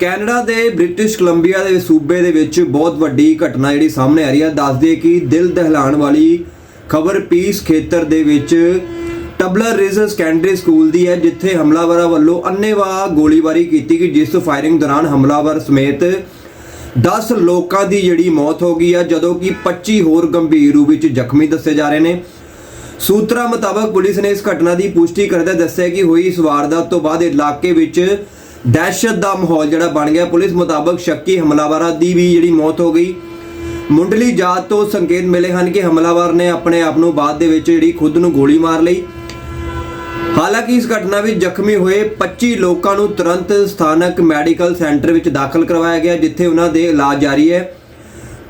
Canada ਦੇ British Columbia ਦੇ ਸੂਬੇ ਦੇ ਵਿੱਚ ਬਹੁਤ ਵੱਡੀ ਘਟਨਾ ਜਿਹੜੀ ਸਾਹਮਣੇ ਆ ਰਹੀ ਹੈ ਦੱਸਦੇ ਕਿ ਦਿਲ ਦਹਿਲਾਣ ਵਾਲੀ ਖਬਰ ਪੀਸ ਖੇਤਰ ਦੇ ਵਿੱਚ ਟਬਲਰ ਰਿਜ਼ ਸੈਕੰਡਰੀ ਸਕੂਲ ਦੀ ਹੈ, ਜਿੱਥੇ ਹਮਲਾਵਰਾਂ ਵੱਲੋਂ ਅੰਨ੍ਹੇਵਾਹ ਗੋਲੀਬਾਰੀ ਕੀਤੀ ਗਈ, ਜਿਸ ਫਾਇਰਿੰਗ ਦੌਰਾਨ ਹਮਲਾਵਰ ਸਮੇਤ 10 ਲੋਕਾਂ ਦੀ ਜਿਹੜੀ ਮੌਤ ਹੋ ਗਈ ਹੈ ਜਦੋਂ ਕਿ 25 ਹੋਰ ਗੰਭੀਰ ਰੂਪ ਵਿੱਚ ਜ਼ਖਮੀ ਦੱਸੇ ਜਾ ਰਹੇ ਨੇ। ਸੂਤਰਾਂ ਮੁਤਾਬਕ ਪੁਲਿਸ ਨੇ ਇਸ ਘਟਨਾ ਦੀ ਪੁਸ਼ਟੀ ਕਰਦਿਆਂ ਦੱਸਿਆ ਕਿ ਹੋਈ ਇਸ ਵਾਰਦਾਤ ਤੋਂ ਬਾਅਦ ਇਲਾਕੇ ਵਿੱਚ ਦਹਿਸ਼ਤ ਦਾ ਮਾਹੌਲ ਜਿਹੜਾ ਬਣ ਗਿਆ ਪੁਲਿਸ ਮੁਤਾਬਕ ਸ਼ੱਕੀ ਹਮਲਾਵਰਾਂ ਦੀ ਵੀ ਜਿਹੜੀ ਮੌਤ ਹੋ ਗਈ ਮੁੰਡਲੀ ਜਾਤ ਤੋਂ ਸੰਕੇਤ ਮਿਲੇ ਹਨ ਕਿ ਹਮਲਾਵਰ ਨੇ ਆਪਣੇ ਆਪ ਨੂੰ ਬਾਅਦ ਦੇ ਵਿੱਚ ਜਿਹੜੀ ਖੁਦ ਨੂੰ ਗੋਲੀ ਮਾਰ ਲਈ ਹਾਲਾਂਕਿ ਇਸ ਘਟਨਾ ਵਿੱਚ ਜ਼ਖਮੀ ਹੋਏ 25 ਲੋਕਾਂ ਨੂੰ ਤੁਰੰਤ ਸਥਾਨਕ ਮੈਡੀਕਲ ਸੈਂਟਰ ਵਿੱਚ ਦਾਖਲ ਕਰਵਾਇਆ ਗਿਆ ਜਿੱਥੇ ਉਹਨਾਂ ਦੇ ਇਲਾਜ ਜਾਰੀ ਹੈ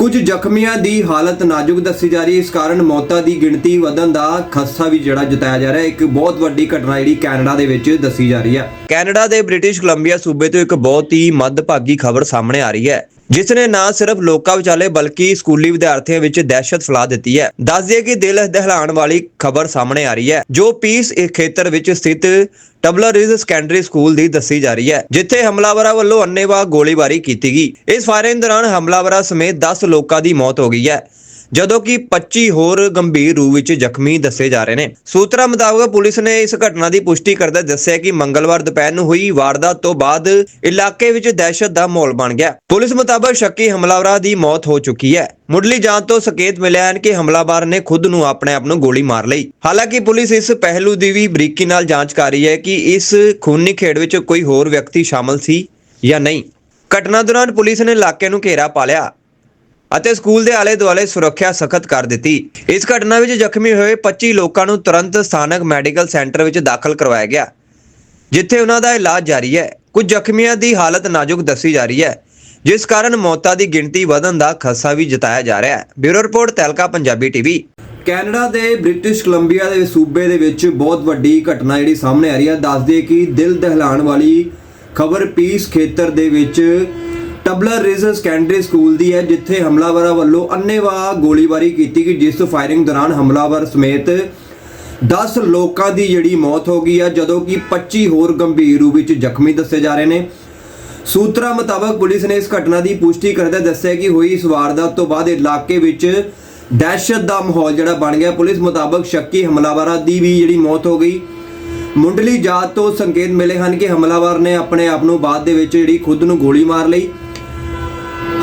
ਕੁਝ ਜ਼ਖਮੀਆਂ ਦੀ ਹਾਲਤ ਨਾਜ਼ੁਕ ਦੱਸੀ ਜਾ ਰਹੀ ਹੈ। ਇਸ ਕਾਰਨ ਮੌਤਾਂ ਦੀ ਗਿਣਤੀ ਵਧਣ ਦਾ ਖਦਸ਼ਾ ਵੀ ਜਿਹੜਾ ਜਤਾਇਆ ਜਾ ਰਿਹਾ ਹੈ। ਇੱਕ ਬਹੁਤ ਵੱਡੀ ਘਟਨਾ ਜਿਹੜੀ ਕੈਨੇਡਾ ਦੇ ਵਿੱਚ ਦੱਸੀ ਜਾ ਰਹੀ ਹੈ। ਕੈਨੇਡਾ ਦੇ ਬ੍ਰਿਟਿਸ਼ ਕੋਲੰਬੀਆ ਸੂਬੇ ਤੋਂ ਇੱਕ ਬਹੁਤ ਹੀ ਮੱਦਭਾਗੀ ਖਬਰ ਸਾਹਮਣੇ ਆ ਰਹੀ ਹੈ, ਜਿਸ ਨੇ ਨਾ ਸਿਰਫ ਲੋਕਾਂ ਵਿਚਾਲੇ ਬਲਕਿ ਸਕੂਲੀ ਵਿਦਿਆਰਥੀਆਂ ਵਿੱਚ ਦਹਿਸ਼ਤ ਫੈਲਾ ਦਿੱਤੀ ਹੈ। ਦੱਸ ਦਈਏ ਕਿ ਦਿਲ ਦਹਿਲਾਣ ਵਾਲੀ ਖਬਰ ਸਾਹਮਣੇ ਆ ਰਹੀ ਹੈ, ਜੋ ਪੀਸ ਖੇਤਰ ਵਿੱਚ ਸਥਿਤ ਟਬਲਰ ਰਿਜ਼ ਸੈਕੰਡਰੀ ਸਕੂਲ ਦੀ ਦੱਸੀ ਜਾ ਰਹੀ ਹੈ, ਜਿੱਥੇ ਹਮਲਾਵਰਾਂ ਵੱਲੋਂ ਅੰਨ੍ਹੇਵਾਹ ਗੋਲੀਬਾਰੀ ਕੀਤੀ ਗਈ। ਇਸ ਫਾਇਰਿੰਗ ਦੌਰਾਨ ਹਮਲਾਵਰਾਂ ਸਮੇਤ 10 ਲੋਕਾਂ ਦੀ ਮੌਤ ਹੋ ਗਈ ਹੈ। ਜਦੋਂ ਕਿ 25 ਹੋਰ ਗੰਭੀਰ ਰੂਪ ਵਿੱਚ ਜ਼ਖਮੀ ਦੱਸੇ ਜਾ ਰਹੇ ਨੇ। ਸੂਤਰਾਂ ਮੁਤਾਬਕ ਪੁਲਿਸ ਨੇ ਇਸ ਘਟਨਾ ਦੀ ਪੁਸ਼ਟੀ ਕਰਦਿਆਂ ਦੱਸਿਆ ਕਿ ਮੰਗਲਵਾਰ ਦੁਪਹਿਰ ਨੂੰ ਹੋਈ ਵਾਰਦਾਤ ਤੋਂ ਬਾਅਦ ਇਲਾਕੇ ਵਿੱਚ ਦਹਿਸ਼ਤ ਦਾ ਮਾਹੌਲ ਬਣ ਗਿਆ। ਪੁਲਿਸ ਮੁਤਾਬਕ ਸ਼ੱਕੀ ਹਮਲਾਵਰਾਂ ਦੀ ਮੌਤ ਹੋ ਚੁੱਕੀ ਹੈ। ਮੁੱਢਲੀ ਜਾਂਚ ਤੋਂ ਸੰਕੇਤ ਮਿਲਿਆ ਹਨ ਕਿ ਹਮਲਾਵਰ ਨੇ ਖੁਦ ਨੂੰ ਆਪਣੇ ਆਪ ਨੂੰ ਗੋਲੀ ਮਾਰ ਲਈ। ਹਾਲਾਂਕਿ ਪੁਲਿਸ ਇਸ ਪਹਿਲੂ ਦੀ ਵੀ ਬਰੀਕੀ ਨਾਲ ਜਾਂਚ ਕਰ ਰਹੀ ਹੈ ਕਿ ਇਸ ਖੂਨੀ ਖੇਡ ਵਿੱਚ ਕੋਈ ਹੋਰ ਵਿਅਕਤੀ ਸ਼ਾਮਲ ਸੀ ਜਾਂ ਨਹੀਂ। ਘਟਨਾ ਦੌਰਾਨ ਪੁਲਿਸ ਨੇ ਇਲਾਕੇ ਨੂੰ ਘੇਰਾ ਪਾ ਲਿਆ ਅਤੇ ਸਕੂਲ ਦੇ ਆਲੇ ਦੁਆਲੇ ਸੁਰੱਖਿਆ ਸਖਤ ਕਰ ਦਿੱਤੀ। ਇਸ ਘਟਨਾ ਵਿੱਚ ਜ਼ਖਮੀ ਹੋਏ 25 ਲੋਕਾਂ ਨੂੰ ਤੁਰੰਤ ਸਥਾਨਕ ਮੈਡੀਕਲ ਸੈਂਟਰ ਵਿੱਚ ਦਾਖਲ ਕਰਵਾਇਆ ਗਿਆ, ਜਿੱਥੇ ਉਹਨਾਂ ਦਾ ਇਲਾਜ ਜਾਰੀ ਹੈ। ਕੁਝ ਜ਼ਖਮੀਆਂ ਦੀ ਹਾਲਤ ਨਾਜ਼ੁਕ ਦੱਸੀ ਜਾ ਰਹੀ ਹੈ। ਜਿਸ ਕਾਰਨ ਮੌਤਾਂ ਦੀ ਗਿਣਤੀ ਵਧਣ ਦਾ ਖਦਸ਼ਾ ਵੀ ਜਤਾਇਆ ਜਾ ਰਿਹਾ ਹੈ। Bureau report, Tehelka Punjabi TV. Canada ਦੇ ਬ੍ਰਿਟਿਸ਼ ਕੋਲੰਬੀਆ ਦੇ ਸੂਬੇ ਦੇ ਵਿੱਚ ਬਹੁਤ ਵੱਡੀ ਘਟਨਾ ਜਿਹੜੀ ਸਾਹਮਣੇ ਆ ਰਹੀ ਹੈ। ਦੱਸਦੇ ਕਿ ਦਿਲ ਦਹਿਲਾਣ ਵਾਲੀ ਖਬਰ ਪੀਸ ਖੇਤਰ ਦੇ ਵਿੱਚ ਟਬਲਰ ਰਿਜ਼ ਸੈਕੰਡਰੀ ਸਕੂਲ ਦੀ ਹੈ, ਜਿੱਥੇ ਹਮਲਾਵਰਾਂ ਵੱਲੋਂ ਅੰਨ੍ਹੇਵਾਹ ਗੋਲੀਬਾਰੀ ਕੀਤੀ ਗਈ, ਜਿਸ ਫਾਇਰਿੰਗ ਦੌਰਾਨ ਹਮਲਾਵਰ ਸਮੇਤ 10 ਲੋਕਾਂ ਦੀ ਜਿਹੜੀ ਮੌਤ ਹੋ ਗਈ ਹੈ। ਜਦੋਂ ਕਿ 25 ਹੋਰ ਗੰਭੀਰ ਰੂਪ ਵਿੱਚ ਜ਼ਖਮੀ ਦੱਸੇ ਜਾ ਰਹੇ ਨੇ। ਸੂਤਰਾਂ ਮੁਤਾਬਕ ਪੁਲਿਸ ਨੇ ਇਸ ਘਟਨਾ ਦੀ ਪੁਸ਼ਟੀ ਕਰਦਿਆਂ ਦੱਸਿਆ ਕਿ ਹੋਈ ਇਸ ਵਾਰਦਾਤ ਤੋਂ ਬਾਅਦ ਇਲਾਕੇ ਵਿੱਚ ਦਹਿਸ਼ਤ ਦਾ ਮਾਹੌਲ ਜਿਹੜਾ ਬਣ ਗਿਆ। ਪੁਲਿਸ ਮੁਤਾਬਕ ਸ਼ੱਕੀ ਹਮਲਾਵਰਾਂ ਦੀ ਵੀ ਜਿਹੜੀ ਮੌਤ ਹੋ ਗਈ। ਮੁੰਡਲੀ ਜਾਤ ਤੋਂ ਸੰਕੇਤ ਮਿਲੇ ਹਨ ਕਿ ਹਮਲਾਵਰ ਨੇ ਆਪਣੇ ਆਪ ਨੂੰ ਬਾਅਦ ਦੇ ਵਿੱਚ ਜਿਹੜੀ ਖੁਦ ਨੂੰ ਗੋਲੀ ਮਾਰ ਲਈ।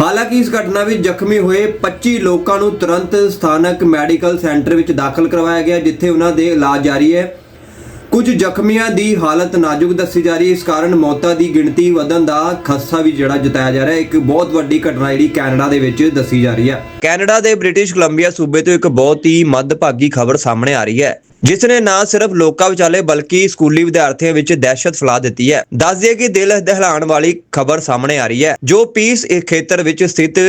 ਹਾਲਾਂਕਿ ਇਸ ਘਟਨਾ ਵਿੱਚ ਜ਼ਖਮੀ ਹੋਏ 25 ਲੋਕਾਂ ਨੂੰ ਤੁਰੰਤ ਸਥਾਨਕ ਮੈਡੀਕਲ ਸੈਂਟਰ ਵਿੱਚ ਦਾਖਲ ਕਰਵਾਇਆ ਗਿਆ, ਜਿੱਥੇ ਉਹਨਾਂ ਦੇ ਇਲਾਜ ਜਾਰੀ ਹੈ। ਕੁਝ ਜ਼ਖਮੀਆਂ ਦੀ ਹਾਲਤ ਨਾਜ਼ੁਕ ਦੱਸੀ ਜਾ ਰਹੀ ਹੈ। ਇਸ ਕਾਰਨ ਮੌਤਾਂ ਦੀ ਗਿਣਤੀ ਵਧਣ ਦਾ ਖਦਸ਼ਾ ਵੀ ਜਿਹੜਾ ਜਤਾਇਆ ਜਾ ਰਿਹਾ ਹੈ। ਇੱਕ ਬਹੁਤ ਵੱਡੀ ਘਟਨਾ ਜਿਹੜੀ ਕੈਨੇਡਾ ਦੇ ਵਿੱਚ ਦੱਸੀ ਜਾ ਰਹੀ ਹੈ। ਕੈਨੇਡਾ ਦੇ ਬ੍ਰਿਟਿਸ਼ ਕੋਲੰਬੀਆ ਸੂਬੇ ਤੋਂ ਇੱਕ ਬਹੁਤ ਹੀ ਮੱਦਭਾਗੀ ਖਬਰ ਸਾਹਮਣੇ ਆ ਰਹੀ ਹੈ, ਜਿਸ ਨੇ ਨਾ ਸਿਰਫ ਲੋਕਾਂ ਵਿਚਾਲੇ ਬਲਕਿ ਸਕੂਲੀ ਵਿਦਿਆਰਥੀਆਂ ਵਿੱਚ ਦਹਿਸ਼ਤ ਫੈਲਾ ਦਿੱਤੀ ਹੈ। ਦੱਸ ਦਈਏ ਕਿ ਦਿਲ ਦਹਿਲਾਣ ਵਾਲੀ ਖਬਰ ਸਾਹਮਣੇ ਆ ਰਹੀ ਹੈ, ਜੋ ਪੀਸ ਖੇਤਰ ਵਿੱਚ ਸਥਿਤ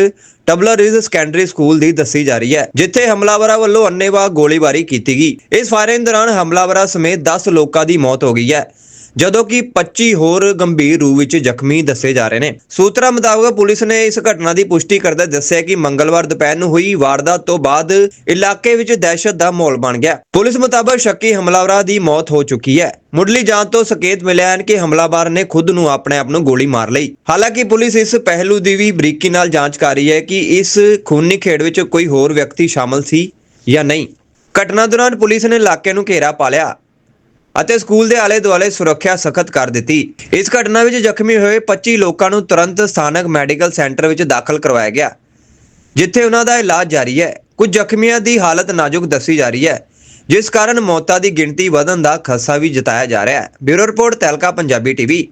ਟਬਲਰ ਰਿਜ਼ ਸੈਕੰਡਰੀ ਸਕੂਲ ਦੀ ਦੱਸੀ ਜਾ ਰਹੀ ਹੈ, ਜਿੱਥੇ ਹਮਲਾਵਰਾਂ ਵੱਲੋਂ ਅੰਨ੍ਹੇਵਾਹ ਗੋਲੀਬਾਰੀ ਕੀਤੀ ਗਈ। ਇਸ ਫਾਇਰਿੰਗ ਦੌਰਾਨ ਹਮਲਾਵਰਾਂ ਸਮੇਤ 10 ਲੋਕਾਂ ਦੀ ਮੌਤ ਹੋ ਗਈ ਹੈ, ਜਦੋਂ ਕਿ 25 ਹੋਰ ਗੰਭੀਰ ਰੂਪ ਵਿੱਚ ਜ਼ਖਮੀ ਦੱਸੇ ਜਾ ਰਹੇ ਨੇ। ਸੂਤਰਾਂ ਮੁਤਾਬਕ ਪੁਲਿਸ ਨੇ ਇਸ ਘਟਨਾ ਦੀ ਪੁਸ਼ਟੀ ਕਰਦਿਆਂ ਦੱਸਿਆ ਕਿ ਮੰਗਲਵਾਰ ਦੁਪਹਿਰ ਨੂੰ ਹੋਈ ਵਾਰਦਾਤ ਤੋਂ ਬਾਅਦ ਇਲਾਕੇ ਵਿੱਚ ਦਹਿਸ਼ਤ ਦਾ ਮਾਹੌਲ ਬਣ ਗਿਆ। ਪੁਲਿਸ ਮੁਤਾਬਕ ਸ਼ੱਕੀ ਹਮਲਾਵਰਾਂ ਦੀ ਮੌਤ ਹੋ ਚੁੱਕੀ ਹੈ। ਮੁੱਢਲੀ ਜਾਂਚ ਤੋਂ ਸੰਕੇਤ ਮਿਲਿਆ ਹਨ ਕਿ ਹਮਲਾਵਰ ਨੇ ਖੁਦ ਨੂੰ ਆਪਣੇ ਆਪ ਨੂੰ ਗੋਲੀ ਮਾਰ ਲਈ। ਹਾਲਾਂਕਿ ਪੁਲਿਸ ਇਸ ਪਹਿਲੂ ਦੀ ਵੀ ਬਰੀਕੀ ਨਾਲ ਜਾਂਚ ਕਰ ਰਹੀ ਹੈ ਕਿ ਇਸ ਖੂਨੀ ਖੇਡ ਵਿੱਚ ਕੋਈ ਹੋਰ ਵਿਅਕਤੀ ਸ਼ਾਮਲ ਸੀ ਜਾਂ ਨਹੀਂ। ਘਟਨਾ ਦੌਰਾਨ ਪੁਲਿਸ ਨੇ ਇਲਾਕੇ ਨੂੰ ਘੇਰਾ ਪਾ ਲਿਆ ਅਤੇ ਸਕੂਲ ਦੇ ਆਲੇ ਦੁਆਲੇ ਸੁਰੱਖਿਆ ਸਖਤ ਕਰ ਦਿੱਤੀ। ਇਸ ਘਟਨਾ ਵਿੱਚ ਜ਼ਖਮੀ ਹੋਏ 25 ਲੋਕਾਂ ਨੂੰ ਤੁਰੰਤ ਸਥਾਨਕ ਮੈਡੀਕਲ ਸੈਂਟਰ ਵਿੱਚ ਦਾਖਲ ਕਰਵਾਇਆ ਗਿਆ, ਜਿੱਥੇ ਉਹਨਾਂ ਦਾ ਇਲਾਜ ਜਾਰੀ ਹੈ। ਕੁਝ ਜ਼ਖਮੀਆਂ ਦੀ ਹਾਲਤ ਨਾਜ਼ੁਕ ਦੱਸੀ ਜਾ ਰਹੀ ਹੈ। ਜਿਸ ਕਾਰਨ ਮੌਤਾਂ ਦੀ ਗਿਣਤੀ ਵਧਣ ਦਾ ਖਦਸ਼ਾ ਵੀ ਜਤਾਇਆ ਜਾ ਰਿਹਾ ਹੈ। Bureau report Tehelka Punjabi TV.